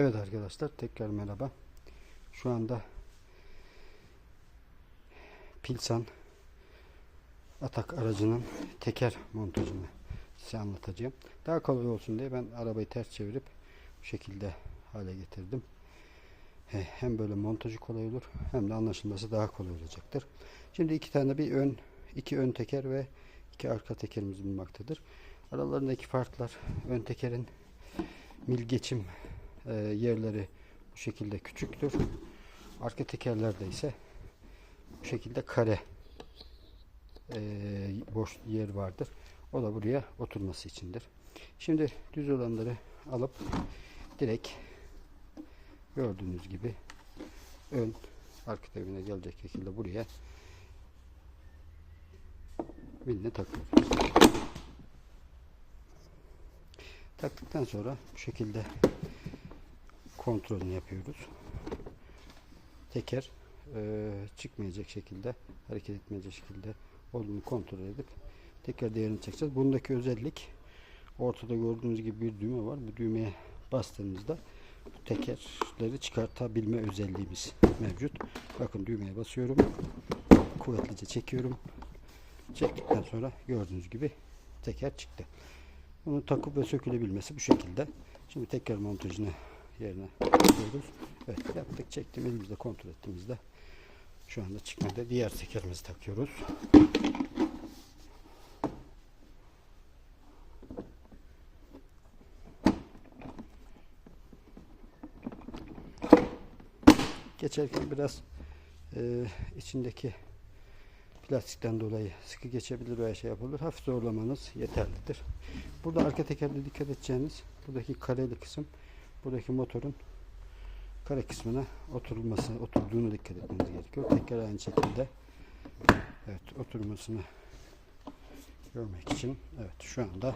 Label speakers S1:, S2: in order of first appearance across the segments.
S1: Evet arkadaşlar tekrar merhaba. Şu anda Pilsan Atak aracının teker montajını size anlatacağım. Daha kolay olsun diye ben arabayı ters çevirip bu şekilde hale getirdim. He, Hem böyle montajı kolay olur hem de anlaşılması daha kolay olacaktır. Şimdi iki tane bir ön, iki ön teker ve iki arka tekerimiz bulunmaktadır. Aralarındaki farklar ön tekerin mil geçim e, yerleri bu şekilde küçüktür. Arka tekerlerde ise bu şekilde kare e, boş yer vardır. O da buraya oturması içindir. Şimdi düz olanları alıp direkt gördüğünüz gibi ön arka tekerine gelecek şekilde buraya miline takıyoruz. Taktıktan sonra bu şekilde kontrolünü yapıyoruz. Teker e, çıkmayacak şekilde, hareket etmeyecek şekilde olduğunu kontrol edip tekrar değerini çekeceğiz. Bundaki özellik ortada gördüğünüz gibi bir düğme var. Bu düğmeye bastığınızda bu tekerleri çıkartabilme özelliğimiz mevcut. Bakın düğmeye basıyorum. Kuvvetlice çekiyorum. Çektikten sonra gördüğünüz gibi teker çıktı. Bunu takıp ve sökülebilmesi bu şekilde. Şimdi tekrar montajını yerine koyuyoruz. Evet yaptık çektim elimizde kontrol ettiğimizde şu anda çıkmadı. Diğer tekerimizi takıyoruz. Geçerken biraz e, içindeki plastikten dolayı sıkı geçebilir veya şey yapılır. Hafif zorlamanız yeterlidir. Burada arka tekerde dikkat edeceğiniz buradaki kareli kısım buradaki motorun kare kısmına oturulması, oturduğunu dikkat etmeniz gerekiyor. Tekrar aynı şekilde evet oturmasını görmek için evet şu anda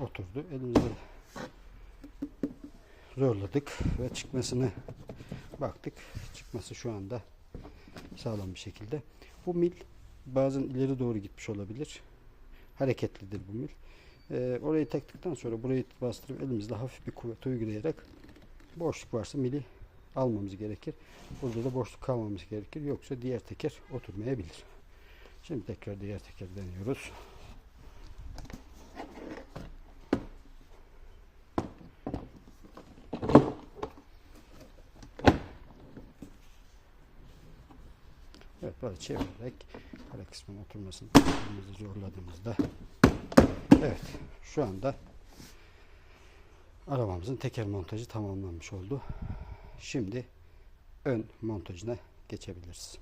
S1: oturdu. Elimizde zorladık ve çıkmasını baktık. Çıkması şu anda sağlam bir şekilde. Bu mil bazen ileri doğru gitmiş olabilir. Hareketlidir bu mil. Ee, orayı taktıktan sonra burayı bastırıp elimizle hafif bir kuvvet uygulayarak boşluk varsa mili almamız gerekir. Burada da boşluk kalmamız gerekir. Yoksa diğer teker oturmayabilir. Şimdi tekrar diğer teker deniyoruz. Evet böyle çevirerek kare kısmına oturmasını zorladığımızda evet şu anda arabamızın teker montajı tamamlanmış oldu. Şimdi ön montajına geçebiliriz.